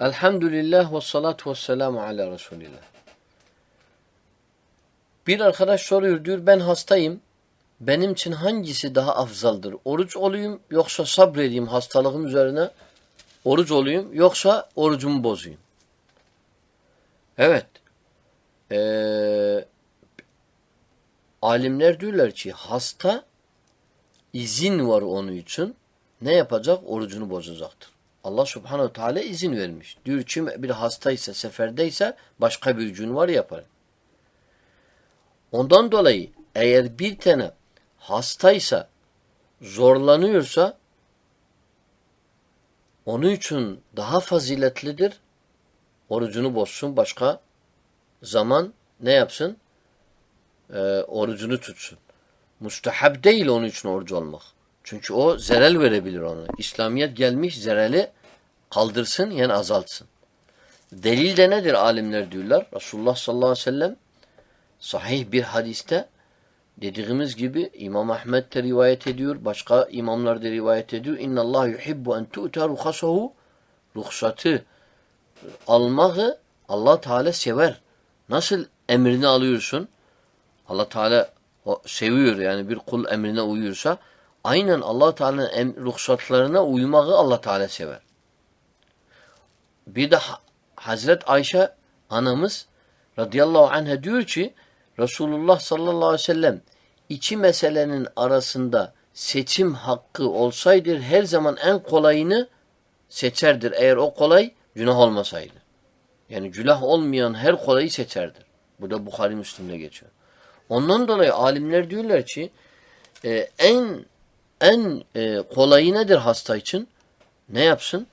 Elhamdülillah ve salatu ve selamu ala Resulillah. Bir arkadaş soruyor diyor ben hastayım. Benim için hangisi daha afzaldır? Oruç olayım yoksa sabredeyim hastalığım üzerine? Oruç olayım yoksa orucumu bozayım? Evet. Ee, alimler diyorlar ki hasta izin var onun için. Ne yapacak? Orucunu bozacaktır. Allah subhanehu teala izin vermiş. Diyor ki bir hastaysa, seferdeyse başka bir gün var yapar. Ondan dolayı eğer bir tane hastaysa, zorlanıyorsa onun için daha faziletlidir. Orucunu bozsun başka zaman ne yapsın? Ee, orucunu tutsun. Mustahab değil onun için oruç olmak. Çünkü o zerel verebilir ona. İslamiyet gelmiş zereli kaldırsın yani azaltsın. Delil de nedir alimler diyorlar? Resulullah sallallahu aleyhi ve sellem sahih bir hadiste dediğimiz gibi İmam Ahmed de rivayet ediyor. Başka imamlar da rivayet ediyor. İnna Allah yuhibbu en tu'ta ruhasahu ruhsatı almayı Allah Teala sever. Nasıl emrini alıyorsun? Allah Teala seviyor yani bir kul emrine uyuyorsa aynen Allah Teala'nın ruhsatlarına uymağı Allah Teala sever. Bir de Ha- Hazret Ayşe anamız radıyallahu anh'a diyor ki Resulullah sallallahu aleyhi ve sellem iki meselenin arasında seçim hakkı olsaydı her zaman en kolayını seçerdir. Eğer o kolay günah olmasaydı. Yani günah olmayan her kolayı seçerdir. Bu da Bukhari Müslim'de geçiyor. Ondan dolayı alimler diyorlar ki e, en en e, kolayı nedir hasta için? Ne yapsın?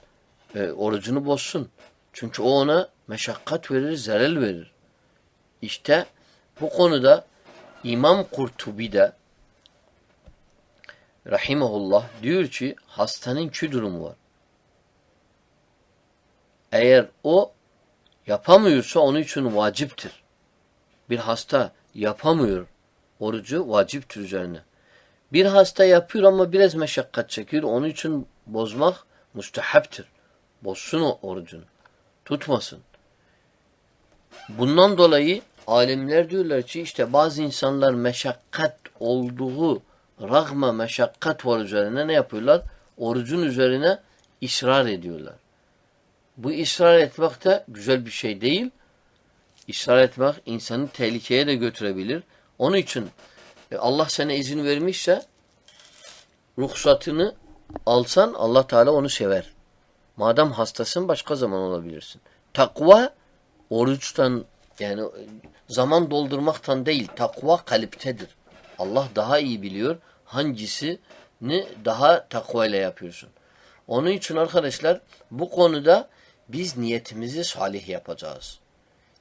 E, orucunu bozsun. Çünkü o ona meşakkat verir, zerel verir. İşte bu konuda İmam Kurtubi de rahimahullah diyor ki hastanın iki durumu var. Eğer o yapamıyorsa onun için vaciptir. Bir hasta yapamıyor orucu vaciptir üzerine. Bir hasta yapıyor ama biraz meşakkat çekiyor. Onun için bozmak müstehaptır. Bozsun o orucunu. Tutmasın. Bundan dolayı alimler diyorlar ki işte bazı insanlar meşakkat olduğu rağma meşakkat var üzerine ne yapıyorlar? Orucun üzerine ısrar ediyorlar. Bu ısrar etmek de güzel bir şey değil. İsrar etmek insanı tehlikeye de götürebilir. Onun için e, Allah sana izin vermişse ruhsatını alsan Allah Teala onu sever. Madem hastasın başka zaman olabilirsin. Takva oruçtan yani zaman doldurmaktan değil. Takva kaliptedir. Allah daha iyi biliyor hangisini daha takva ile yapıyorsun. Onun için arkadaşlar bu konuda biz niyetimizi salih yapacağız.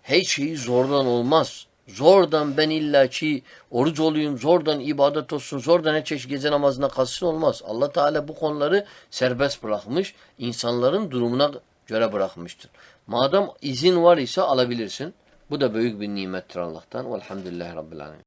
Her şeyi zordan olmaz. Zordan ben illaki oruç olayım, zordan ibadet olsun, zordan her çeşit gece namazına kalsın olmaz. Allah Teala bu konuları serbest bırakmış, insanların durumuna göre bırakmıştır. Madem izin var ise alabilirsin. Bu da büyük bir nimettir Allah'tan. Velhamdülillahi Rabbil Alemin.